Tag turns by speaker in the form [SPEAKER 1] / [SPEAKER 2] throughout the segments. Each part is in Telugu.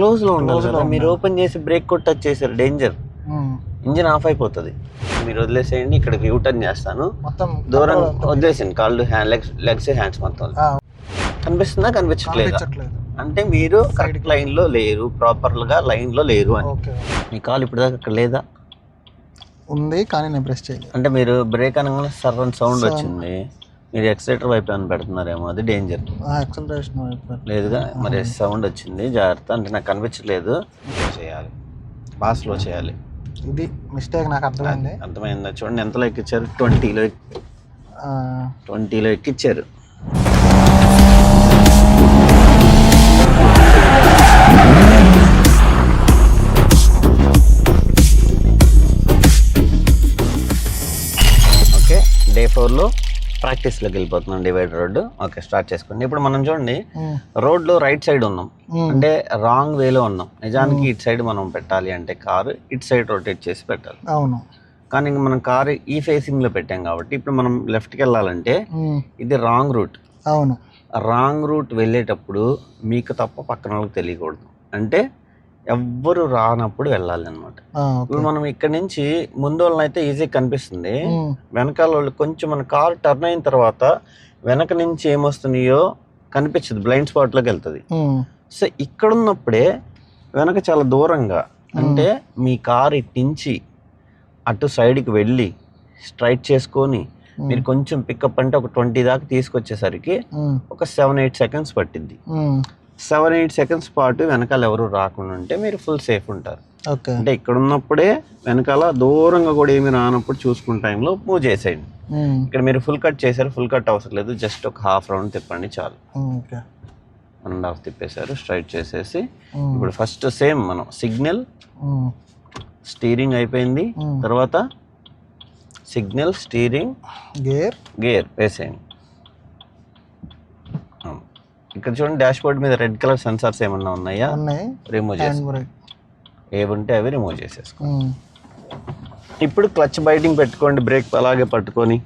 [SPEAKER 1] క్లోజ్లో ఉండాలి కదా మీరు. ఓపెన్ చేసి బ్రేక్ కొట్టచ్చేసారు డేంజర్. ఇంజిన్ ఆఫ్ అయిపోతుంది. మీరు వదిలేసేయండి ఇక్కడికి యూటర్న్ చేస్తాను.
[SPEAKER 2] మొత్తం
[SPEAKER 1] దూరం. వదిలేసింది కాళ్ళు హ్యాండ్ లెగ్స్ లెగ్స్ హ్యాండ్స్ మొత్తం
[SPEAKER 2] ఆ,
[SPEAKER 1] కనిపిస్తుందా? కనిపించట్లేదా? అంటే మీరు కరెక్ట్ లైన్లో లేరు ప్రాపర్గా లైన్లో లేరు అని. మీ కాల్ ఇప్పుడు దాకా అక్కడ లేదా?
[SPEAKER 2] ఉంది కానీ నేను ప్రెస్ చేయలేదు.
[SPEAKER 1] అంటే మీరు బ్రేక్ అనగానే సర్రన్ సౌండ్. వచ్చింది. మీరు ఎక్సైటర్ వైపు ఏమైనా పెడుతున్నారేమో అది డేంజర్
[SPEAKER 2] యాక్సలరేషన్
[SPEAKER 1] లేదుగా మరి సౌండ్ వచ్చింది జాగ్రత్త. అంటే నాకు కనిపించట్లేదు. చేయాలి. బాగా స్లో చేయాలి.
[SPEAKER 2] ఇది మిస్టేక్ నాకు అర్థమైంది.
[SPEAKER 1] అర్థమైందా? చూడండి ఎంతలో ఎక్కిచ్చారు? ట్వంటీలో ట్వంటీలో ఎక్కిచ్చారు. ఓకే డే ఫోర్లో ప్రాక్టీస్లోకి వెళ్ళిపోతున్నాం డివైడర్ రోడ్డు. ఓకే స్టార్ట్ చేసుకోండి. ఇప్పుడు మనం చూడండి రోడ్లో రైట్ సైడ్ ఉన్నాం. అంటే రాంగ్ వేలో ఉన్నాం. నిజానికి ఇటు సైడ్ మనం పెట్టాలి అంటే కారు ఇటు సైడ్ రొటేట్ చేసి పెట్టాలి.
[SPEAKER 2] అవును.
[SPEAKER 1] కానీ ఇంక మనం కారు ఈ ఫేసింగ్లో పెట్టాం కాబట్టి ఇప్పుడు మనం లెఫ్ట్కి వెళ్ళాలంటే
[SPEAKER 2] ఇది
[SPEAKER 1] రాంగ్ రూట్.
[SPEAKER 2] అవును.
[SPEAKER 1] రాంగ్ రూట్ వెళ్ళేటప్పుడు మీకు తప్ప పక్కన వాళ్ళకి తెలియకూడదు. అంటే ఎవ్వరు రానప్పుడు వెళ్ళాలి అనమాట ఇప్పుడు మనం ఇక్కడ నుంచి ముందు అయితే ఈజీగా కనిపిస్తుంది. వెనకాల వాళ్ళు కొంచెం మన కార్ టర్న్ అయిన తర్వాత వెనక నుంచి ఏమొస్తున్నాయో కనిపించదు బ్లైండ్ స్పాట్లోకి వెళ్తుంది. సో ఇక్కడ ఉన్నప్పుడే వెనక చాలా దూరంగా అంటే మీ కార్ ఇటు నుంచి అటు సైడ్కి వెళ్ళి స్ట్రైట్ చేసుకొని మీరు కొంచెం పికప్ అంటే ఒక ట్వంటీ దాకా తీసుకొచ్చేసరికి ఒక సెవెన్ ఎయిట్ సెకండ్స్ పట్టింది సెవెన్ ఎయిట్ సెకండ్స్ పాటు వెనకాల ఎవరు రాకుండా ఉంటే మీరు ఫుల్ సేఫ్ ఉంటారు.
[SPEAKER 2] ఓకే.
[SPEAKER 1] అంటే ఇక్కడ ఉన్నప్పుడే వెనకాల దూరంగా కూడా ఏమి రానప్పుడు చూసుకున్న టైంలో మూవ్ చేసేయండి.
[SPEAKER 2] ఉమ్,
[SPEAKER 1] ఇక్కడ మీరు ఫుల్ కట్ చేశారు ఫుల్ కట్ అవసరం లేదు. జస్ట్ ఒక హాఫ్ రౌండ్ తిప్పండి చాలు. వన్ అండ్ హాఫ్ తిప్పేశారు స్ట్రైట్ చేసేసి.
[SPEAKER 2] ఉమ్,
[SPEAKER 1] ఇప్పుడు ఫస్ట్ సేమ్ మనం సిగ్నల్ స్టీరింగ్ అయిపోయింది.
[SPEAKER 2] ఉమ్.
[SPEAKER 1] తర్వాత సిగ్నల్ స్టీరింగ్
[SPEAKER 2] గేర్
[SPEAKER 1] గేర్ వేసేయండి. ఇక్కడ చూడండి డాష్ బోర్డ్ మీద రెడ్ కలర్ సెన్సార్స్ ఏమన్నా ఉన్నాయా?
[SPEAKER 2] ఉన్నాయి.
[SPEAKER 1] రిమూవ్ చేసి ఉంటే అవి రిమూవ్ చేసేసుకో.
[SPEAKER 2] ఉమ్,
[SPEAKER 1] ఇప్పుడు క్లచ్ బైటింగ్ పెట్టుకోండి బ్రేక్ అలాగే పట్టుకొని.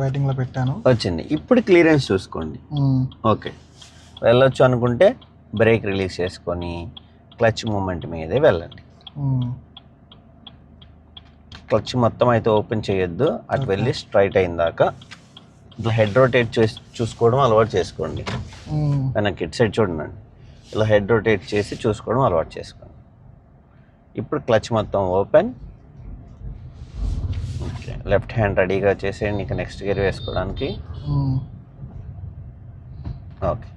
[SPEAKER 2] బైటింగ్లో పెట్టాను.
[SPEAKER 1] వచ్చింది. ఇప్పుడు క్లియరెన్స్ చూసుకోండి. ఓకే వెళ్ళొచ్చు అనుకుంటే బ్రేక్ రిలీజ్ చేసుకొని క్లచ్ మూమెంట్ మీదే వెళ్ళండి. క్లచ్ మొత్తం అయితే ఓపెన్ చేయొద్దు. అటు వెళ్ళి స్ట్రైట్ అయిన దాకా ఇట్లా హెడ్ రొటేట్ చేసి చూసుకోవడం అలవాటు చేసుకోండి. వెనక్కి ఇటు సైడ్ చూడండి. ఇలా హెడ్ రొటేట్ చేసి చూసుకోవడం అలవాటు చేసుకోండి. ఇప్పుడు క్లచ్ మొత్తం ఓపెన్. ఓకే. లెఫ్ట్ హ్యాండ్ రెడీగా చేసేయండి. ఇక నెక్స్ట్ గేర్ వేసుకోవడానికి. ఓకే.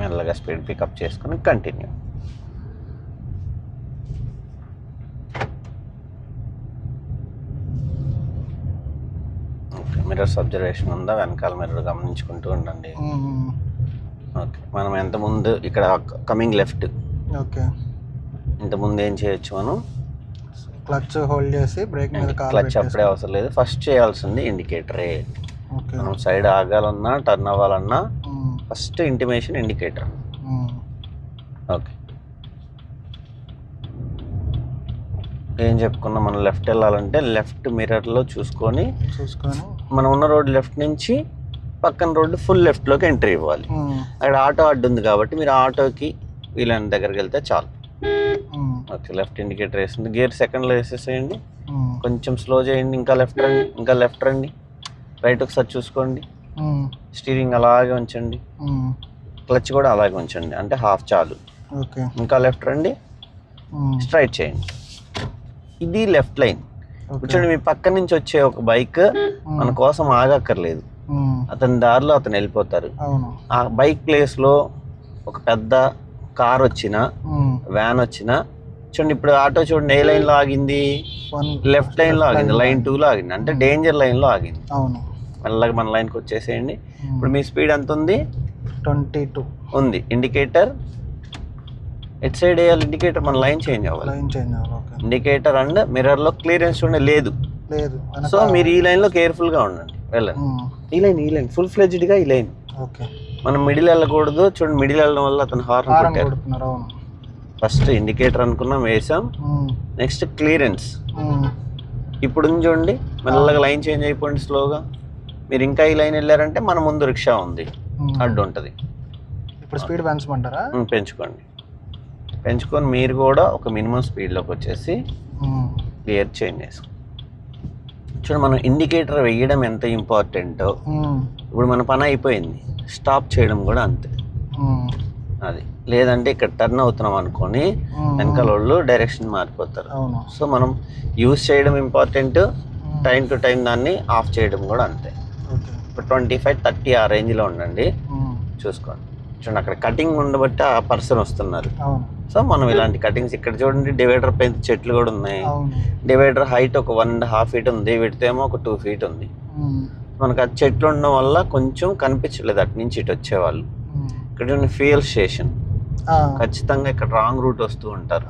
[SPEAKER 1] మెల్లగా స్పీడ్ పికప్ చేసుకుని కంటిన్యూ ఓకే మిర్రర్స్ అబ్జర్వేషన్ ఉందా? వెనకాల మిర్రర్ గమనించుకుంటూ ఉండండి. ఓకే. మనం ఎంత ముందు ఇక్కడ కమింగ్ లెఫ్ట్
[SPEAKER 2] ఓకే.
[SPEAKER 1] ఇంత ముందు ఏం చేయొచ్చు మనం?
[SPEAKER 2] క్లచ్ హోల్డ్ చేసి బ్రేక్ మీద కాలు
[SPEAKER 1] క్లచ్ అప్పుడే అవసరం లేదు. ఫస్ట్ చేయాల్సింది ఇండికేటరే మనం సైడ్ ఆగాలన్నా టర్న్ అవ్వాలన్నా ఫస్ట్ ఇంటిమేషన్ ఇండికేటర్ ఓకే. ఏం చెప్పుకున్నాం? మనం లెఫ్ట్ వెళ్ళాలంటే లెఫ్ట్ మిర్రర్లో చూసుకొని
[SPEAKER 2] చూసుకొని
[SPEAKER 1] మనం ఉన్న రోడ్ లెఫ్ట్ నుంచి పక్కన రోడ్డు ఫుల్ లెఫ్ట్లోకి ఎంట్రీ ఇవ్వాలి. అక్కడ ఆటో అడ్డు ఉంది కాబట్టి మీరు ఆటోకి వీళ్ళని దగ్గరికి వెళ్తే చాలు. ఓకే లెఫ్ట్ ఇండికేటర్ వేసింది. గేర్ సెకండ్లో వేసేసేయండి. కొంచెం స్లో చేయండి ఇంకా లెఫ్ట్ రండి ఇంకా లెఫ్ట్ రండి. రైట్ ఒకసారి చూసుకోండి. స్టీరింగ్ అలాగే ఉంచండి. క్లచ్ కూడా అలాగే ఉంచండి. అంటే హాఫ్ చాలు.
[SPEAKER 2] ఓకే.
[SPEAKER 1] ఇంకా లెఫ్ట్ రండి. స్ట్రైట్ చేయండి. ఇది లెఫ్ట్ లైన్. కూర్చోండి మీ పక్క నుంచి వచ్చే ఒక బైక్ మన కోసం ఆగక్కర్లేదు. అతని దారిలో అతను వెళ్ళిపోతారు. ఆ బైక్ ప్లేస్లో ఒక పెద్ద కార్ వచ్చిన వ్యాన్ వచ్చిన చూడండి ఇప్పుడు ఆటో చూడండి ఏ లైన్లో ఆగింది?
[SPEAKER 2] వన్
[SPEAKER 1] లెఫ్ట్ లైన్లో ఆగింది లైన్ టూలో ఆగింది అంటే డేంజర్ లైన్లో ఆగింది.
[SPEAKER 2] అవును.
[SPEAKER 1] మెల్లగా మన లైన్కి వచ్చేసేయండి. ఇప్పుడు మీ స్పీడ్ ఎంత ఉంది?
[SPEAKER 2] Twenty two.
[SPEAKER 1] ఉంది. ఇండికేటర్? ఎట్ సైడ్ వేయాలి? ఇండికేటర్ మన లైన్ చేంజ్ అవ్వాలి.
[SPEAKER 2] లైన్ చేంజ్ అవ్వాలి
[SPEAKER 1] ఇండికేటర్ అండ్ మిర్రర్లో క్లియరెన్స్ చూడండి లేదు.
[SPEAKER 2] లేదు.
[SPEAKER 1] సో మీరు ఈ లైన్లో కేర్ఫుల్గా ఉండండి. వెళ్ళండి. ఈ లైన్ ఈ లైన్ ఫుల్ ఫ్లెడ్జ్డ్గా ఈ లైన్. మనం మిడిల్ వెళ్ళకూడదు. చూడండి మిడిల్ వెళ్ళడం వల్ల అతను హార్న్ కొట్టారు ఫస్ట్ ఇండికేటర్ అనుకున్నాం వేసాం. Next clearance. ఇప్పుడు చూడండి మెల్లగా లైన్ చేంజ్ అయిపోండి స్లోగా. మీరు ఇంకా ఈ లైన్ వెళ్ళారంటే మన ముందు రిక్షా ఉంది. అడ్డు ఉంటుంది.
[SPEAKER 2] ఇప్పుడు స్పీడ్ పెంచమంటారా?
[SPEAKER 1] పెంచుకోండి. పెంచుకొని మీరు కూడా ఒక మినిమం స్పీడ్లోకి వచ్చేసి. గేర్ చేంజ్ చేసుకోండి చూడండి మనం ఇండికేటర్ వేయడం ఎంత ఇంపార్టెంటో. ఇప్పుడు మన పని అయిపోయింది స్టాప్ చేయడం కూడా అంతే. అది లేదంటే ఇక్కడ టర్న్ అవుతున్నాం అనుకొని. వెనకాల వాళ్ళు డైరెక్షన్ మారిపోతారు సో మనం యూస్ చేయడం ఇంపార్టెంట్. టైం టు టైం దాన్ని ఆఫ్ చేయడం కూడా అంతే ఇప్పుడు ట్వంటీ ఫైవ్ థర్టీ ఆ రేంజ్లో ఉండండి. చూసుకోండి చూడండి అక్కడ కటింగ్ ఉండబట్టి ఆ పర్సన్ వస్తున్నారు సో మనం ఇలాంటి కటింగ్స్ ఇక్కడ చూడండి డివైడర్ పైన చెట్లు కూడా ఉన్నాయి. డివైడర్ హైట్ ఒక వన్ అండ్ హాఫ్ ఫీట్ ఉంది విడితే ఏమో ఒక టూ ఫీట్ ఉంది. మనకు ఆ చెట్లు ఉండడం వల్ల కొంచెం కనిపించలేదు అటు నుంచి ఇటు వచ్చేవాళ్ళు. ఇక్కడ ఫ్యూయల్ స్టేషన్ ఖచ్చితంగా ఇక్కడ రాంగ్ రూట్ వస్తూ ఉంటారు.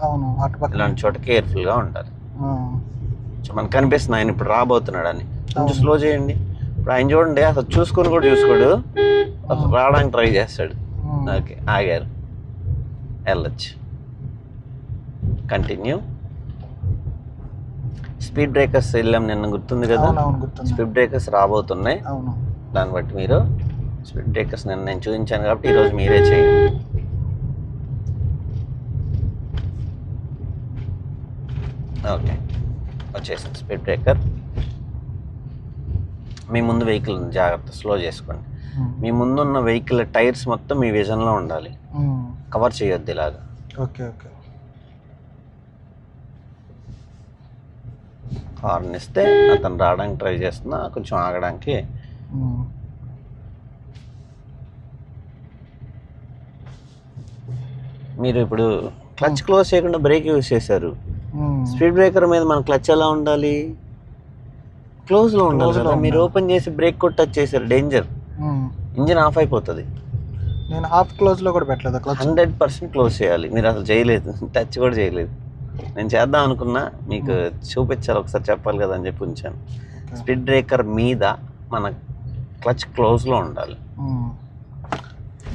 [SPEAKER 1] ఇలాంటి చోట కేర్ఫుల్గా ఉంటారు
[SPEAKER 2] ఆ,
[SPEAKER 1] సో మనకు కనిపిస్తుంది ఆయన ఇప్పుడు రాబోతున్నాడు అని. కొంచెం. స్లో చేయండి. ఇప్పుడు ఆయన చూడండి అసలు చూసుకొని కూడా చూసుకోడు. అసలు రావడానికి ట్రై చేస్తాడు. ఓకే ఆగారు. వెళ్ళొచ్చు. కంటిన్యూ స్పీడ్ బ్రేకర్స్ వెళ్ళాం నిన్న గుర్తుంది కదా? స్పీడ్ బ్రేకర్స్ రాబోతున్నాయి. దాన్ని బట్టి మీరు స్పీడ్ బ్రేకర్స్ నిన్న నేను చూపించాను కాబట్టి ఈరోజు మీరే చేయండి. ఓకే వచ్చేసింది స్పీడ్ బ్రేకర్ మీ ముందు వెహికల్ ఉంది. జాగ్రత్త స్లో చేసుకోండి.
[SPEAKER 2] ఉమ్.
[SPEAKER 1] మీ ముందున్న వెహికల్ టైర్స్ మొత్తం మీ విజన్లో ఉండాలి. కవర్ చేయొద్దు ఇలాగా.
[SPEAKER 2] ఓకే ఓకే
[SPEAKER 1] హార్న్ ఇస్తే అతను రావడానికి ట్రై చేస్తున్నా కొంచెం ఆగడానికి. మీరు ఇప్పుడు క్లచ్ క్లోజ్ చేయకుండా బ్రేక్ యూజ్ చేశారు. స్పీడ్ బ్రేకర్ మీద మన క్లచ్ ఎలా ఉండాలి క్లోజ్లో ఉండాలి కదా మీరు. ఓపెన్ చేసి బ్రేక్ కొట్టచ్చు చేశారు డేంజర్. ఇంజిన్ ఆఫ్ అయిపోతుంది
[SPEAKER 2] నేను హాఫ్ క్లోజ్లో కూడా పెట్టలేదు
[SPEAKER 1] హండ్రెడ్ పర్సెంట్ క్లోజ్ చేయాలి మీరు అసలు చేయలేదు టచ్ కూడా చేయలేదు నేను చేద్దాం అనుకున్నా మీకు చూపించాలి ఒకసారి చెప్పాలి కదా అని చెప్పి ఉంచాను. స్పీడ్ బ్రేకర్ మీద మన క్లచ్ క్లోజ్లో ఉండాలి.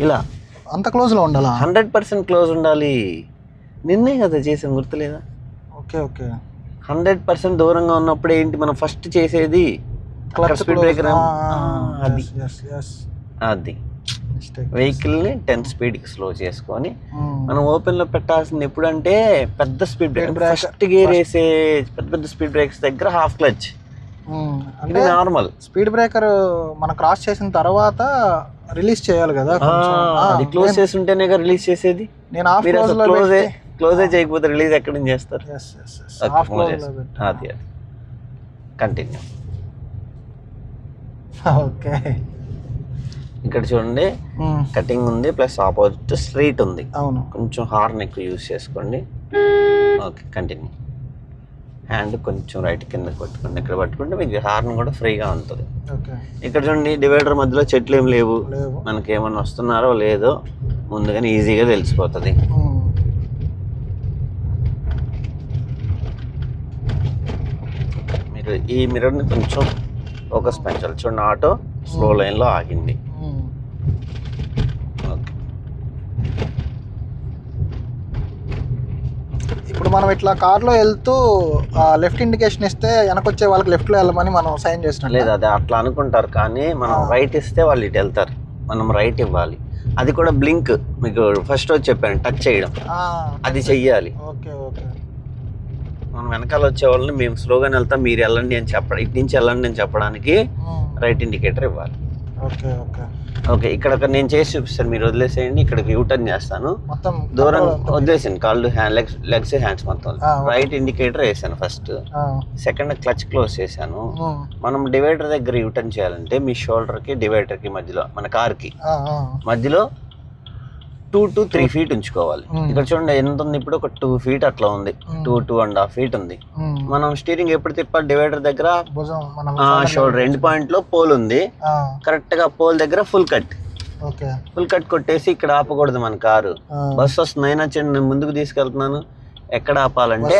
[SPEAKER 1] ఇలా.
[SPEAKER 2] అంత క్లోజ్లో ఉండాలా?
[SPEAKER 1] హండ్రెడ్ పర్సెంట్ క్లోజ్ ఉండాలి. నిన్నే కదా చేసాం గుర్తులేదా?
[SPEAKER 2] Okay okay.
[SPEAKER 1] హండ్రెడ్ పర్సెంట్ దూరంగా ఉన్నప్పుడు ఏంటి మనం ఫస్ట్ చేసేది?
[SPEAKER 2] క్లచ్
[SPEAKER 1] స్పీడ్ బ్రేకర్ అది. అది.
[SPEAKER 2] మిస్టేక్
[SPEAKER 1] వెహికల్ని టెన్ స్పీడ్కి స్లో చేసుకొని మనం ఓపెన్లో పెట్టాల్సింది ఎప్పుడంటే పెద్ద స్పీడ్ బ్రేక్. ఫస్ట్ గేర్ వేసే పెద్ద పెద్ద స్పీడ్ బ్రేక్స్ దగ్గర హాఫ్ క్లచ్.
[SPEAKER 2] అంటే
[SPEAKER 1] నార్మల్.
[SPEAKER 2] స్పీడ్ బ్రేకర్ మనం క్రాస్ చేసిన తర్వాత రిలీజ్ చేయాలి కదా
[SPEAKER 1] అది క్లోజ్ చేసి ఉంటేనే రిలీజ్ చేసేది?
[SPEAKER 2] నేను హాఫ్ క్లోజ్
[SPEAKER 1] క్లోజ్ చేయకపోతే రిలీజ్ ఎక్కడి నుంచి చేస్తారు? అది అది. కంటిన్యూ
[SPEAKER 2] ఓకే
[SPEAKER 1] ఇక్కడ చూడండి కటింగ్ ఉంది ప్లస్ ఆపోజిట్ స్ట్రీట్ ఉంది.
[SPEAKER 2] అవును.
[SPEAKER 1] కొంచెం హార్న్ ఎక్కువ యూజ్ చేసుకోండి. ఓకే కంటిన్యూ హ్యాండ్ కొంచెం రైట్ కింద పట్టుకోండి ఇక్కడ పట్టుకుంటే మీకు హార్న్ కూడా ఫ్రీగా ఉంటుంది.
[SPEAKER 2] ఓకే.
[SPEAKER 1] ఇక్కడ చూడండి డివైడర్ మధ్యలో చెట్లు ఏం లేవు. మనకి ఏమన్నా వస్తున్నారో లేదో ముందుగానే ఈజీగా తెలిసిపోతుంది. మీరు ఈ మిర్రర్ని కొంచెం ఫోకస్ పెంచాలి. చూడండి ఆటో స్లో లైన్లో ఆగింది
[SPEAKER 2] ఉమ్.
[SPEAKER 1] ఓకే
[SPEAKER 2] ఇప్పుడు మనం ఇట్లా కార్లో వెళ్తూ లెఫ్ట్ ఇండికేషన్ ఇస్తే వెనకొచ్చే వాళ్ళకి left లో వెళ్ళమని మనం సైన్ చేసినట్టు.
[SPEAKER 1] లేదు అది అట్లా అనుకుంటారు. కానీ మనం. రైట్ ఇస్తే వాళ్ళు ఇటు వెళ్తారు. మనం రైట్ ఇవ్వాలి. అది కూడా బ్లింక్ మీకు ఫస్ట్ వచ్చి చెప్పాను టచ్ చేయడం. అది చెయ్యాలి.
[SPEAKER 2] Okay okay.
[SPEAKER 1] మనం వెనకాల వచ్చే వాళ్ళని మేము స్లోగానే వెళ్తాం. మీరు వెళ్ళండి అని చెప్పడం ఇటు నుంచి వెళ్ళండి అని చెప్పడానికి రైట్ ఇండికేటర్ ఇవ్వాలి.
[SPEAKER 2] Okay okay.
[SPEAKER 1] ఓకే ఇక్కడ ఒక నేను చేసి చూపిస్తాను మీరు వదిలేసేయండి ఇక్కడికి యూటర్న్ చేస్తాను.
[SPEAKER 2] మొత్తం
[SPEAKER 1] దూరం. వదిలేసాను కాళ్ళు హ్యాండ్ లెగ్స్ లెగ్స్ హ్యాండ్స్ మొత్తం. రైట్ ఇండికేటర్ వేసాను ఫస్ట్ సెకండ్ క్లచ్ క్లోజ్ చేశాను. మనం డివైడర్ దగ్గర యూటర్న్ చేయాలంటే మీ షోల్డర్కి డివైడర్కి మధ్యలో మన
[SPEAKER 2] కార్కి.
[SPEAKER 1] మధ్యలో టూ టు త్రీ ఫీట్ ఉంచుకోవాలి.
[SPEAKER 2] Hmm.
[SPEAKER 1] ఇక్కడ చూడండి ఎంత ఉంది? ఇప్పుడు ఒక టూ ఫీట్ అట్లా ఉంది.
[SPEAKER 2] Hmm.
[SPEAKER 1] Two two and half feet ఉంది. మనం స్టీరింగ్ ఎప్పుడు తిప్పాలి? డివైడర్ దగ్గర? షోల్డర్ ఎండ్ పాయింట్లో పోల్ ఉంది. కరెక్ట్గా పోల్ దగ్గర ఫుల్ కట్ ఫుల్ కట్ కొట్టేసి ఇక్కడ ఆపకూడదు మన కారు. బస్సు వస్తుంది. అయినా చిన్న నేను ముందుకు తీసుకెళ్తున్నాను. ఎక్కడ ఆపాలంటే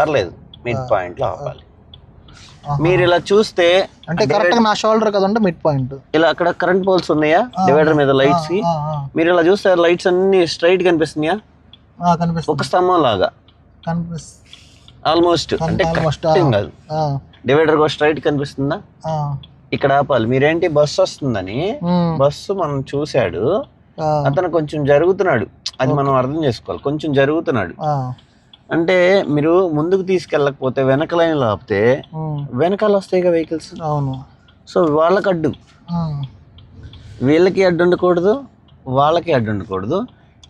[SPEAKER 1] పర్లేదు. మిడ్. పాయింట్లో ఆపాలి. మీరు ఇలా చూస్తే
[SPEAKER 2] అంటే కరెక్ట్గా నా షోల్డర్ కదంటే మిడ్ పాయింట్.
[SPEAKER 1] ఇలా అక్కడ కరెంట్ పోల్స్ ఉన్నాయా? డివైడర్ మీద లైట్స్. కి మీరు ఇలా చూస్తే లైట్స్ అన్ని స్ట్రైట్ కనిపిస్తున్నాయా? ఒక స్తంభం లాగా.
[SPEAKER 2] కనిపిస్తుంది
[SPEAKER 1] ఆల్మోస్ట్ అంటే. కాదు. డివైడర్ కూడా స్ట్రైట్ కనిపిస్తుందా? ఇక్కడ ఆపాలి. మీరేంటి బస్సు వస్తుందని బస్సు మనం చూశాడు. అతను కొంచెం జరుగుతున్నాడు. అది మనం అర్థం చేసుకోవాలి. కొంచెం జరుగుతున్నాడు. అంటే మీరు ముందుకు తీసుకెళ్ళకపోతే వెనక లైన్లో ఆపితే వెనకాల వస్తాయి కదా వెహికల్స్?
[SPEAKER 2] అవును.
[SPEAKER 1] సో వాళ్ళకి అడ్డు. వీళ్ళకి అడ్డు ఉండకూడదు వాళ్ళకి అడ్డు ఉండకూడదు.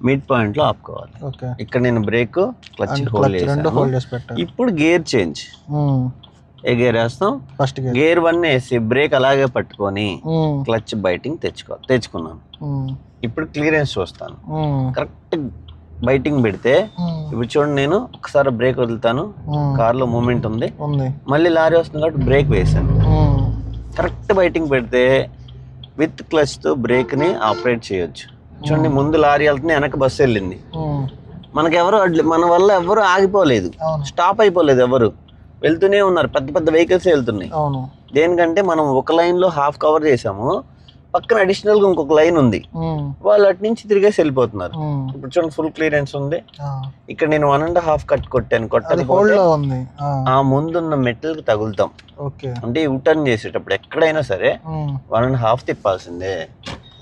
[SPEAKER 1] మిడ్ పాయింట్లో ఆపుకోవాలి. ఇక్కడ నేను బ్రేక్ క్లచ్ హోల్డ్ ఇప్పుడు గేర్ చేంజ్ ఏ గేర్ వేస్తాం?
[SPEAKER 2] ఫస్ట్ గేర్
[SPEAKER 1] వన్ వేసి బ్రేక్ అలాగే పట్టుకొని క్లచ్ బైటింగ్ తెచ్చుకో తెచ్చుకున్నాను. ఇప్పుడు క్లియరెన్స్ చూస్తాను. కరెక్ట్ బైటింగ్ పెడితే ఇప్పుడు చూడండి నేను ఒకసారి బ్రేక్ వదులుతాను.
[SPEAKER 2] ఉమ్,
[SPEAKER 1] కార్లో మూమెంట్ ఉంది. మళ్ళీ లారీ వస్తుంది కాబట్టి బ్రేక్ వేసాను. కరెక్ట్ బైటింగ్ పెడితే విత్ క్లచ్తో బ్రేక్ని ఆపరేట్ చేయొచ్చు. చూడండి ముందు లారీ వెళ్తుంది వెనక బస్సు వెళ్ళింది.
[SPEAKER 2] ఉమ్,
[SPEAKER 1] మనకి ఎవరు అడ్లు మన వల్ల ఎవరు ఆగిపోలేదు. స్టాప్ అయిపోలేదు ఎవరు. వెళ్తూనే ఉన్నారు. పెద్ద పెద్ద వెహికల్స్ వెళ్తున్నాయి. దేనికంటే మనం ఒక లైన్లో హాఫ్ కవర్ చేసాము. పక్కన అడిషనల్గా ఇంకొక లైన్ ఉంది. వాళ్ళు అటు నుంచి తిరిగేసి వెళ్ళిపోతున్నారు. ఇప్పుడు చూడండి ఫుల్ క్లియరెన్స్ ఉంది. ఇక్కడ నేను వన్ అండ్ హాఫ్ కట్ కొట్టాను.
[SPEAKER 2] అది
[SPEAKER 1] కొట్టకపోతే
[SPEAKER 2] హోల్డ్లో ఉంది. ఆ,
[SPEAKER 1] ముందున్న మెటల్కి తగులుతాం.
[SPEAKER 2] ఓకే.
[SPEAKER 1] అంటే యూటర్న్ చేసేటప్పుడు ఎక్కడైనా సరే వన్ అండ్ హాఫ్ తిప్పాల్సిందే.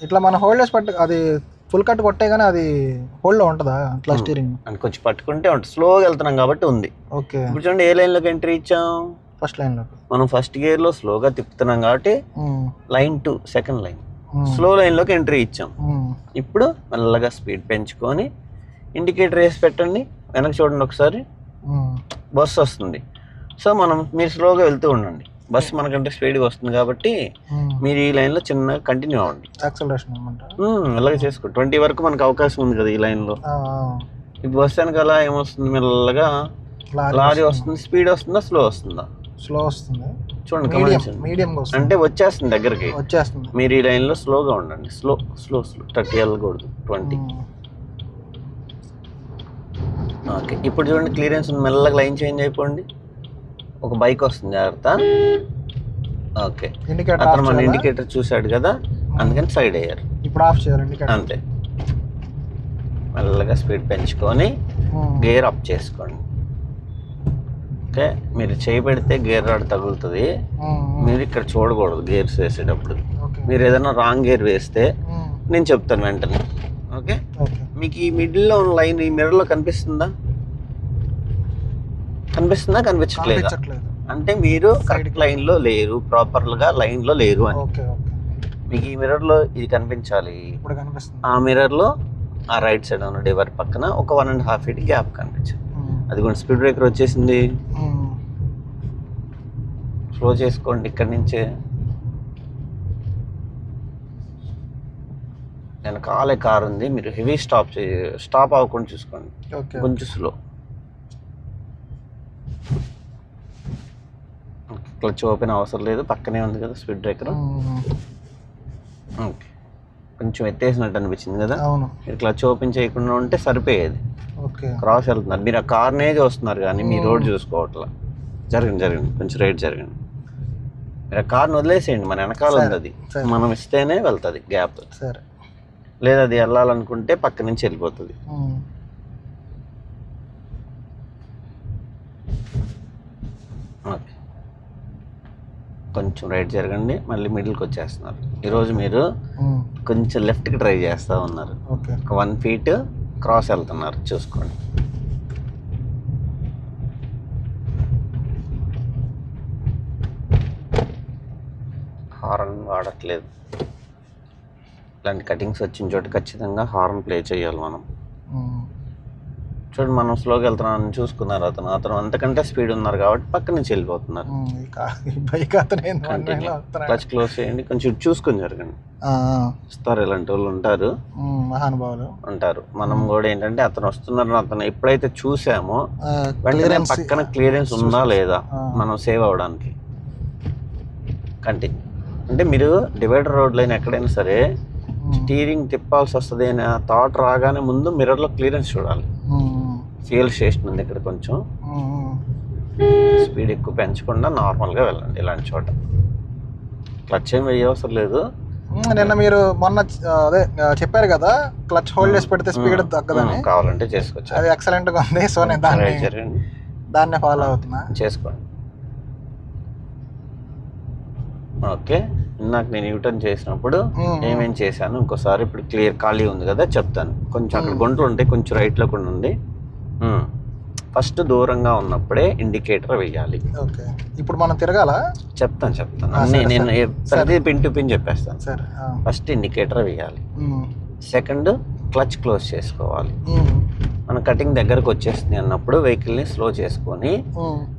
[SPEAKER 2] ఇట్లా మనం హోల్డ్ పట్టు అది ఫుల్ కట్ కొట్టే కానీ అది హోల్డ్లో ఉంటుందా? ఇట్లా స్టీరింగ్
[SPEAKER 1] కొంచెం పట్టుకుంటే ఉంటుంది స్లోగా వెళ్తున్నాం కాబట్టి ఉంది.
[SPEAKER 2] ఓకే.
[SPEAKER 1] ఇప్పుడు చూడండి ఏ లైన్లోకి ఎంట్రీ ఇచ్చాం?
[SPEAKER 2] ఫస్ట్ లైన్లో
[SPEAKER 1] మనం ఫస్ట్ గేర్లో స్లోగా తిప్పుతున్నాం కాబట్టి line two second line. Slow లైన్లోకి ఎంట్రీ ఇచ్చాం. ఇప్పుడు మెల్లగా స్పీడ్ పెంచుకొని ఇండికేటర్ వేసి పెట్టండి. వెనక చూడండి ఒకసారి. బస్సు వస్తుంది. సో మనం మీరు స్లోగా వెళ్తూ ఉండండి. బస్సు మనకంటే స్పీడ్గా వస్తుంది కాబట్టి. మీరు ఈ లైన్లో చిన్నగా కంటిన్యూ అవ్వండి. మెల్లగా చేసుకో. ట్వంటీ వరకు మనకు అవకాశం ఉంది కదా ఈ లైన్లో. ఇప్పుడు బస్సు వెనకాల ఏమొస్తుంది? మెల్లగా లారీ వస్తుంది. స్పీడ్ వస్తుందా? స్లో వస్తుందా?
[SPEAKER 2] స్లో వస్తుంది.
[SPEAKER 1] చూడండి
[SPEAKER 2] మీడియం వస్తుంది.
[SPEAKER 1] అంటే వచ్చేస్తుంది దగ్గరికి.
[SPEAKER 2] వచ్చేస్తుంది.
[SPEAKER 1] మీరు ఈ లైన్లో స్లోగా ఉండండి. Slow slow slow. థర్టీ వెళ్ళకూడదు ట్వంటీ. ఓకే. ఇప్పుడు చూడండి క్లియరెన్స్ ఉంది. మెల్లగా లైన్ చేంజ్ అయిపోండి. ఒక బైక్ వస్తుంది. జాగ్రత్త. ఓకే. అతను మన? ఇండికేటర్ చూశాడు కదా? అందుకని సైడ్ అయ్యారు.
[SPEAKER 2] ఇప్పుడు ఆఫ్ చేయాలి ఇండికేటర్
[SPEAKER 1] అంతే. మెల్లగా స్పీడ్ పెంచుకొని గేర్ అప్ చేసుకోండి. ఓకే మీరు చేయి పెడితే గేర్ రాడ్ తగులుతుంది. మీరు ఇక్కడ చూడకూడదు గేర్స్ వేసేటప్పుడు. మీరు ఏదైనా రాంగ్ గేర్ వేస్తే నేను చెప్తాను వెంటనే. ఓకే? మీకు ఈ మిడిల్లో ఉన్న లైన్ ఈ మిర్రర్లో కనిపిస్తుందా? కనిపిస్తుందా? కనిపించట్లేదా? అంటే మీరు కరెక్ట్ లైన్లో లేరు ప్రాపర్గా లైన్లో లేరు అని. మీకు ఈ మిర్రర్లో ఇది కనిపించాలి. ఆ మిర్రర్లో ఆ రైట్ సైడ్ ఉన్న డివర్ పక్కన ఒక one and half feet gap కనిపించాలి అది కూడా స్పీడ్ బ్రేకర్ వచ్చేసింది. స్లో చేసుకోండి ఇక్కడి నుంచే. నేను కాలే కార్ ఉంది. మీరు హెవీ స్టాప్ స్టాప్ అవ్వకుండా చూసుకోండి. కొంచెం స్లో క్లచ్ ఓపెన్ అవసరం లేదు. పక్కనే ఉంది కదా స్పీడ్ బ్రేకర్. ఓకే. కొంచెం ఎత్తేసినట్టు అనిపించింది కదా? మీరు క్లచ్ ఓపెన్ చేయకుండా ఉంటే సరిపోయేది. క్రాస్ వెళ్తున్నారు మీరు ఆ కార్నే చూస్తున్నారు కానీ మీ రోడ్ చూసుకోవట్లా. జరగండి జరగండి కొంచెం రైట్ జరగండి మీరు ఆ కార్ని వదిలేసేయండి. మన వెనకాల ఉంది అది. మనం ఇస్తేనే వెళ్తుంది గ్యాప్.
[SPEAKER 2] సరే.
[SPEAKER 1] లేదా అది వెళ్ళాలనుకుంటే పక్క నుంచి వెళ్ళిపోతుంది. ఓకే. కొంచెం రైట్ జరగండి. మళ్ళీ మిడిల్కి వచ్చేస్తున్నారు. ఈరోజు మీరు కొంచెం లెఫ్ట్కి ట్రై చేస్తూ ఉన్నారు.
[SPEAKER 2] ఓకే.
[SPEAKER 1] ఒక వన్ ఫీట్ క్రాస్ వెళ్తున్నారు చూసుకోండి. హారన్ వాడట్లేదు. ఇలాంటి కటింగ్స్ వచ్చిన చోట ఖచ్చితంగా హారన్ ప్లే చేయాలి మనం. చూడండి మనం స్లోగా వెళ్తున్నాం చూసుకున్నారు అతను. అతను అంతకంటే స్పీడ్ ఉన్నారు కాబట్టి పక్క నుంచి వెళ్ళిపోతున్నారు.
[SPEAKER 2] బైక్.
[SPEAKER 1] క్లచ్ క్లోజ్ చేయండి. కొంచెం చూసుకొని జరగండి. ఇస్తారు ఇలాంటి వాళ్ళు ఉంటారు.
[SPEAKER 2] మహానుభావులు.
[SPEAKER 1] ఉంటారు. మనం కూడా ఏంటంటే అతను వస్తున్నారు అతను ఎప్పుడైతే చూసామో వెంటనే పక్కన క్లియరెన్స్ ఉందా లేదా. మనం సేవ్ అవడానికి కంటిన్యూ అంటే మీరు డివైడర్ రోడ్ లైన్ ఎక్కడైనా సరే స్టీరింగ్ తిప్పాల్సి వస్తుంది అనే థాట్ రాగానే ముందు మిర్రర్లో క్లియరెన్స్ చూడాలి.
[SPEAKER 2] ఉమ్,
[SPEAKER 1] ఫ్యూయల్ స్టేషన్ ఉంది ఇక్కడ కొంచెం స్పీడ్ ఎక్కువ పెంచకుండా నార్మల్గా వెళ్ళండి ఇలాంటి చోట. క్లచ్ ఏం వేయ అవసరం లేదు.
[SPEAKER 2] నిన్న మీరు మొన్న అదే చెప్పారు కదా క్లచ్ హోల్డ్ చేసి పెడితే స్పీడ్ తగ్గదని.
[SPEAKER 1] కావాలంటే చేసుకోవచ్చు.
[SPEAKER 2] అది ఎక్సలెంట్గా ఉంది సో నేను దాన్ని దాన్నే ఫాలో అవుతున్నా.
[SPEAKER 1] చేసుకోండి. ఓకే ఇందాక నేను యూటర్న్ చేసినప్పుడు. ఏమేం చేశాను? ఇంకోసారి ఇప్పుడు క్లియర్ ఖాళీ ఉంది కదా చెప్తాను. కొంచెం అక్కడ. గుంటలు ఉంటాయి కొంచెం రైట్లో కూడా ఉంది. ఫస్ట్ దూరంగా ఉన్నప్పుడే ఇండికేటర్ వేయాలి.
[SPEAKER 2] ఓకే. ఇప్పుడు మనం తిరగాల?
[SPEAKER 1] చెప్తాను చెప్తాను. నేను ప్రతి పిన్ టు పిన్ చెప్పేస్తాను.
[SPEAKER 2] సరే.
[SPEAKER 1] ఫస్ట్ ఇండికేటర్ వేయాలి. సెకండ్ క్లచ్ క్లోజ్ చేసుకోవాలి. మన కటింగ్ దగ్గరకు వచ్చేస్తుంది అన్నప్పుడు వెహికల్ని స్లో చేసుకొని.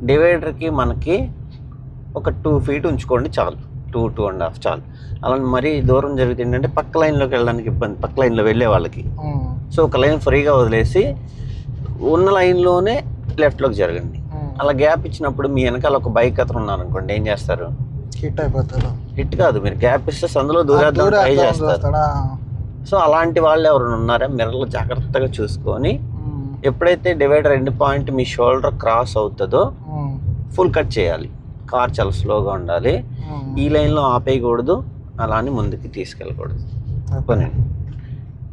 [SPEAKER 1] డివైడర్కి మనకి ఒక టూ ఫీట్ ఉంచుకోండి చాలు. టూ టూ అండ్ హాఫ్ చాలు. అలా మరీ దూరం జరిగితే ఏంటంటే పక్క లైన్లోకి వెళ్ళడానికి ఇబ్బంది పక్క లైన్లో వెళ్ళే వాళ్ళకి. సో ఒక లైన్ ఫ్రీగా వదిలేసి ఉన్న లైన్లోనే లెఫ్ట్లోకి జరగండి. అలా గ్యాప్ ఇచ్చినప్పుడు మీ వెనకాల ఒక బైక్ అతను ఉన్నారనుకోండి ఏం చేస్తారు?
[SPEAKER 2] హిట్ అయిపోతాడు.
[SPEAKER 1] హిట్ కాదు మీరు గ్యాప్ ఇస్తే సందులో దూరేద్దాం
[SPEAKER 2] దూరం
[SPEAKER 1] ట్రై చేస్తారు? సో అలాంటి వాళ్ళు ఎవరైనా ఉన్నారా? మిర్రర్లు జాగ్రత్తగా చూసుకొని. ఎప్పుడైతే డివైడర్ ఎండ్ పాయింట్ మీ షోల్డర్ క్రాస్ అవుతుందో. ఫుల్ కట్ చేయాలి. కార్ చాలా స్లోగా ఉండాలి. ఈ లైన్లో ఆపేయకూడదు. అలా అని ముందుకు తీసుకెళ్ళకూడదు. పోనండి.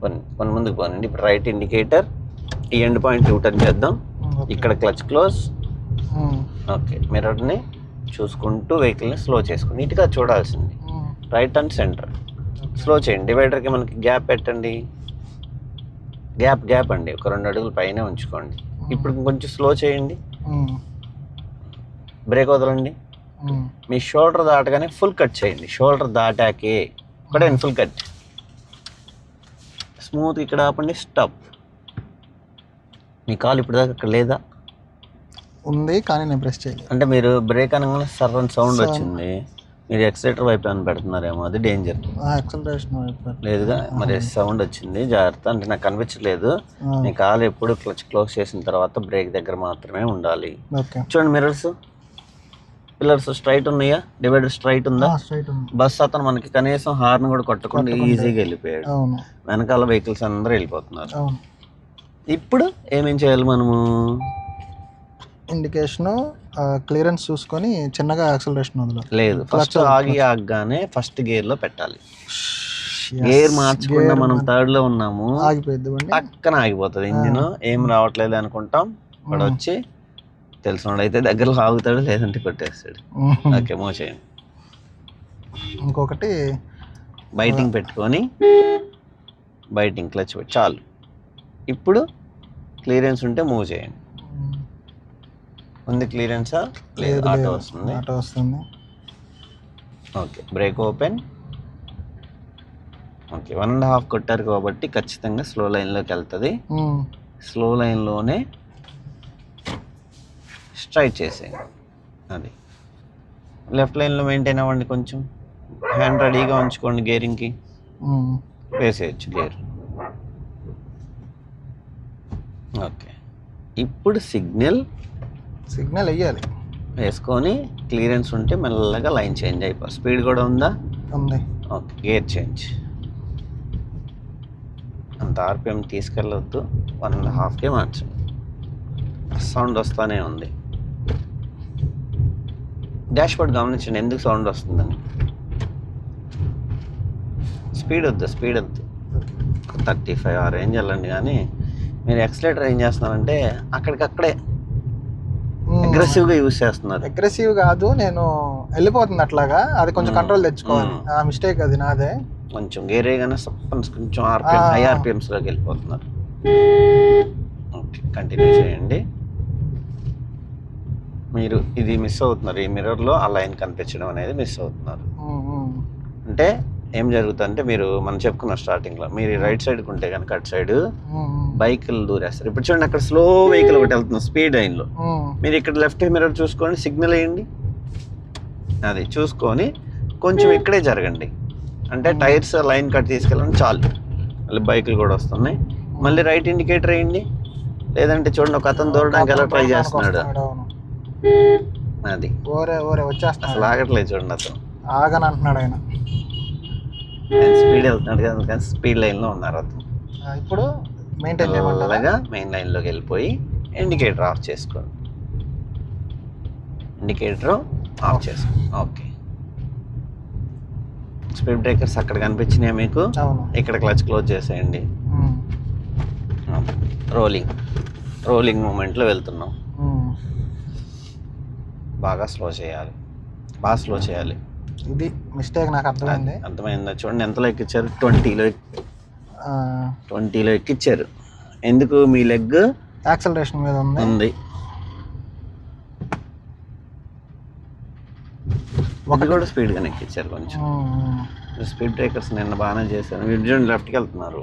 [SPEAKER 1] పోనీ పోనీ ముందుకు పోనండి. ఇప్పుడు రైట్ ఇండికేటర్. ఈ ఎండ్ పాయింట్ యూటర్న్ చేద్దాం. ఇక్కడ క్లచ్ క్లోజ్. ఓకే మిర్రర్ని చూసుకుంటూ వెహికల్ని స్లో చేసుకోండి. నీట్గా చూడాల్సింది. Right and centre. స్లో చేయండి. డివైడర్కి మనకి గ్యాప్ పెట్టండి. గ్యాప్ గ్యాప్ అండి. ఒక రెండు అడుగులు పైన ఉంచుకోండి. ఇప్పుడు కొంచెం స్లో చేయండి. బ్రేక్ వదలండి. మీ షోల్డర్ దాటగానే ఫుల్ కట్ చేయండి. షోల్డర్ దాటాకే. ఒకటే ఫుల్ కట్. స్మూత్ ఇక్కడ ఆపండి. స్టాప్. మీ కాలు ఇప్పుడు దాకా ఇక్కడ లేదా?
[SPEAKER 2] ఉంది కానీ నేను ప్రెస్ చేయలేదు.
[SPEAKER 1] అంటే మీరు బ్రేక్ అనగానే సర్రన్ సౌండ్. వచ్చింది. మీరు ఎక్సైటర్ వైపు ఏమైనా పెడుతున్నారేమో అది డేంజర్ లేదుగా మరి సౌండ్ వచ్చింది జాగ్రత్త. అంటే నాకు కనిపించలేదు మీ కాలు ఎప్పుడు క్లచ్ క్లోజ్ చేసిన తర్వాత బ్రేక్ దగ్గర మాత్రమే ఉండాలి. చూడండి మిర్రర్స్ పిల్లర్స్ స్ట్రైట్ ఉన్నాయా? డివైడర్ స్ట్రైట్ ఉందా? బస్ అతను మనకి కనీసం హార్న్ కూడా కొట్టకుండా. ఈజీగా వెళ్ళిపోయాడు. వెనకాల వెహికల్స్ అందరూ వెళ్ళిపోతున్నారు. ఇప్పుడు ఏమేం చేయాలి మనము?
[SPEAKER 2] ఇండికేషన్ క్లియరెన్స్ చూసుకొని చిన్నగా యాక్సలరేషన్ వదలాలి
[SPEAKER 1] లేదు ఫస్ట్ ఆగి ఆగగానే ఫస్ట్ గేర్లో పెట్టాలి గేర్ మార్చకుండా మనం థర్డ్లో ఉన్నాము.
[SPEAKER 2] ఆగిపోయింది
[SPEAKER 1] పక్కన ఆగిపోతుంది. ఇంజిన్ ఏం రావట్లేదు అనుకుంటాం. వాడు
[SPEAKER 2] ఉమ్.
[SPEAKER 1] వచ్చి తెలిసిన అయితే దగ్గరలో ఆగుతాడు లేదంటే కొట్టేస్తాడు. ఓకే మూవ్ చేయండి
[SPEAKER 2] ఇంకొకటి
[SPEAKER 1] బైటింగ్ పెట్టుకొని బైటింగ్ క్లచ్ చాలు. ఇప్పుడు క్లియరెన్స్ ఉంటే మూవ్ చేయండి. ఉంది క్లియరెన్సా లేదు ఆటో. వస్తుంది.
[SPEAKER 2] ఆటో వస్తుంది.
[SPEAKER 1] Okay brake open. Okay one and half కొట్టారు కాబట్టి ఖచ్చితంగా స్లో లైన్లోకి వెళ్తుంది. స్లో లైన్లోనే స్ట్రైట్ చేసేయండి. అది. లెఫ్ట్ లైన్లో మెయింటైన్ అవ్వండి కొంచెం. హ్యాండ్ రెడీగా ఉంచుకోండి గేరింగ్కి. వేసేయచ్చు గేర్. ఓకే. ఇప్పుడు సిగ్నల్
[SPEAKER 2] సిగ్నల్ వెయ్యాలి
[SPEAKER 1] వేసుకొని క్లియరెన్స్ ఉంటే మెల్లగా లైన్ చేంజ్ అయిపో స్పీడ్ కూడా ఉందా?
[SPEAKER 2] ఉంది.
[SPEAKER 1] Okay gear change. అంత ఆర్పిఎం తీసుకెళ్ళొద్దు. వన్ అండ్ హాఫ్కే మార్చండి. సౌండ్ వస్తానే ఉంది. డాష్ బోర్డ్ గమనించండి ఎందుకు సౌండ్ వస్తుందని. స్పీడ్ వద్దు స్పీడ్ వద్దు. థర్టీ ఫైవ్ ఆ రేంజ్ వెళ్ళండి కానీ మీరు ఎక్సలేటర్ ఏం చేస్తున్నారంటే అక్కడికక్కడే అగ్రెసివ్గా యూస్ చేస్తున్నారు.
[SPEAKER 2] అగ్రెసివ్ కాదు నేను వెళ్ళిపోతుంది అట్లాగా. అది కొంచెం కంట్రోల్ తెచ్చుకోవాలి. ఆ మిస్టేక్ అది నాదే.
[SPEAKER 1] కొంచెం గేరే కానీ సప్పన్స్ కొంచెం ఆర్పిఎం. హై వెళ్ళిపోతున్నారు. ఓకే కంటిన్యూ చేయండి. మీరు ఇది మిస్ అవుతున్నారు. ఈ మిర్రర్లో ఆ లైన్ కనిపించడం అనేది మిస్ అవుతున్నారు. అంటే ఏం జరుగుతుందంటే మీరు మనం చెప్పుకున్నాం స్టార్టింగ్లో. మీరు రైట్ సైడ్కి ఉంటే కనుక అటు సైడ్ బైకులు దూరేస్తారు. ఇప్పుడు చూడండి అక్కడ స్లో వెహికల్ ఒకటి వెళ్తుంది స్పీడ్ లైన్లో.
[SPEAKER 2] ఉమ్,
[SPEAKER 1] మీరు ఇక్కడ లెఫ్ట్ మిర్రర్ చూసుకోండి సిగ్నల్ వేయండి. అది చూసుకొని కొంచెం ఇక్కడే జరగండి. అంటే టైర్స్ లైన్ కట్ తీసుకెళ్ళండి చాలు. మళ్ళీ బైకులు కూడా వస్తున్నాయి. మళ్ళీ రైట్ ఇండికేటర్ వేయండి. లేదంటే చూడండి ఒక అతను దూరడానికి ఎలా ట్రై చేస్తున్నాడు. అది.
[SPEAKER 2] ఓరే ఓరే
[SPEAKER 1] అసలు
[SPEAKER 2] వచ్చేస్తున్నాడు
[SPEAKER 1] ఆగట్లేదు చూడండి అతను.
[SPEAKER 2] ఆగని అంటున్నాడు ఆయన.
[SPEAKER 1] స్పీడ్ వెళ్తున్నాడు కదా కానీ స్పీడ్ లైన్లో ఉన్నారు అతను.
[SPEAKER 2] ఇప్పుడు మెయింటైన్ చేయమంటారా?
[SPEAKER 1] అలాగా మెయిన్ లైన్లోకి వెళ్ళిపోయి ఇండికేటర్ ఆఫ్ చేసుకోండి. ఇండికేటర్ ఆఫ్ చేసుకోండి ఓకే స్పీడ్ బ్రేకర్స్ అక్కడ కనిపించినాయి మీకు? ఇక్కడ క్లచ్ క్లోజ్ చేసేయండి. రోలింగ్ రోలింగ్ మూమెంట్లో వెళ్తున్నాం. బాగా స్లో చేయాలి. బాగా స్లో చేయాలి.
[SPEAKER 2] ఇది మిస్టేక్ నాకు అర్థమైంది.
[SPEAKER 1] అర్థమైందా? చూడండి ఎంతలో ఎక్కించారు ట్వంటీలో ట్వంటీలో ఎక్కించారు ఎందుకు మీ లెగ్?
[SPEAKER 2] యాక్సలరేషన్ మీద ఉంది.
[SPEAKER 1] ఉంది. ఒకటి. కూడా స్పీడ్గానే ఎక్కించారు కొంచెం. స్పీడ్ బ్రేకర్స్ నిన్న బాగానే చేశారు. మీరు చూడండి లెఫ్ట్కి వెళ్తున్నారు.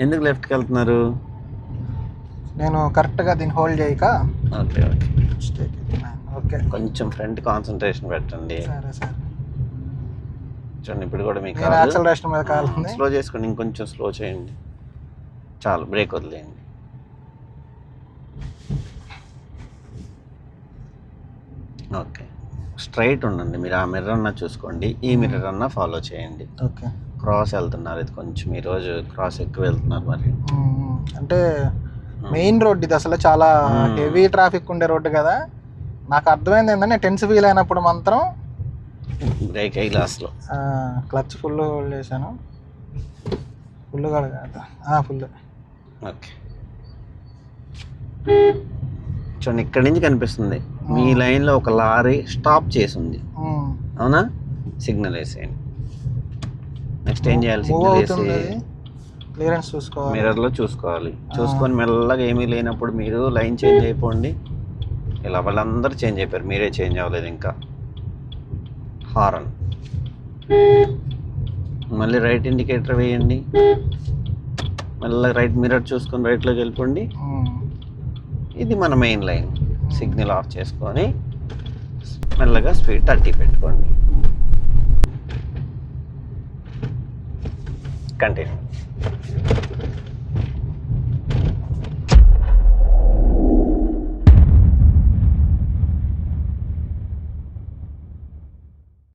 [SPEAKER 1] ఎందుకు లెఫ్ట్కి వెళ్తున్నారు?
[SPEAKER 2] నేను కరెక్ట్గా దీన్ని హోల్డ్ చేయక
[SPEAKER 1] ఓకే ఓకే.
[SPEAKER 2] Mistake okay.
[SPEAKER 1] కొంచెం ఫ్రంట్ కాన్సన్ట్రేషన్ పెట్టండి.
[SPEAKER 2] సరే సరే.
[SPEAKER 1] చూడండి ఇప్పుడు కూడా మీకు
[SPEAKER 2] నేను యాక్సలరేషన్ మీద కాలుతుంది
[SPEAKER 1] స్లో చేసుకోండి ఇంకొంచెం స్లో చేయండి. చాలు బ్రేక్ వదిలేయండి. ఓకే. స్ట్రైట్ ఉండండి మీరు ఆ మిర్రర్ అన్న చూసుకోండి ఈ మిర్రర్ అన్న ఫాలో చేయండి.
[SPEAKER 2] ఓకే.
[SPEAKER 1] క్రాస్ వెళ్తున్నారు ఇది కొంచెం ఈరోజు క్రాస్ ఎక్కువ వెళ్తున్నారు మరి.
[SPEAKER 2] అంటే మెయిన్ రోడ్ ఇది అసలు చాలా. హెవీ ట్రాఫిక్ ఉండే రోడ్డు కదా. నాకు అర్థమైంది ఏంటంటే టెన్స్ ఫీల్ అయినప్పుడు మాత్రం
[SPEAKER 1] బ్రేక్ అయ్యి లాస్ట్లో
[SPEAKER 2] క్లచ్ ఫుల్ హోల్డ్ చేశాను. ఫుల్ కాదు ఫుల్
[SPEAKER 1] ఓకే చూడండి ఇక్కడి నుంచి కనిపిస్తుంది. మీ లైన్లో ఒక లారీ స్టాప్ చేసి ఉంది అవునా? సిగ్నల్ వేసేయండి. నెక్స్ట్ ఏం చేయాలి? సిగ్నల్ వేసి
[SPEAKER 2] క్లియరెన్స్ చూసుకోవాలి.
[SPEAKER 1] మిర్రర్లో చూసుకోవాలి. చూసుకొని మెల్లగా ఏమీ లేనప్పుడు మీరు లైన్ చేంజ్ అయిపోండి. ఇలా వాళ్ళందరూ చేంజ్ అయిపోయారు. మీరే చేంజ్ అవ్వలేదు ఇంకా. హారన్. మళ్ళీ రైట్ ఇండికేటర్ వేయండి. మెల్లగా రైట్ మిర్రర్ చూసుకొని రైట్లోకి వెళ్ళిపోండి. ఇది మన మెయిన్ లైన్. సిగ్నల్ ఆఫ్ చేసుకొని మెల్లగా స్పీడ్ థర్టీ పెట్టుకోండి. కంటిన్యూ.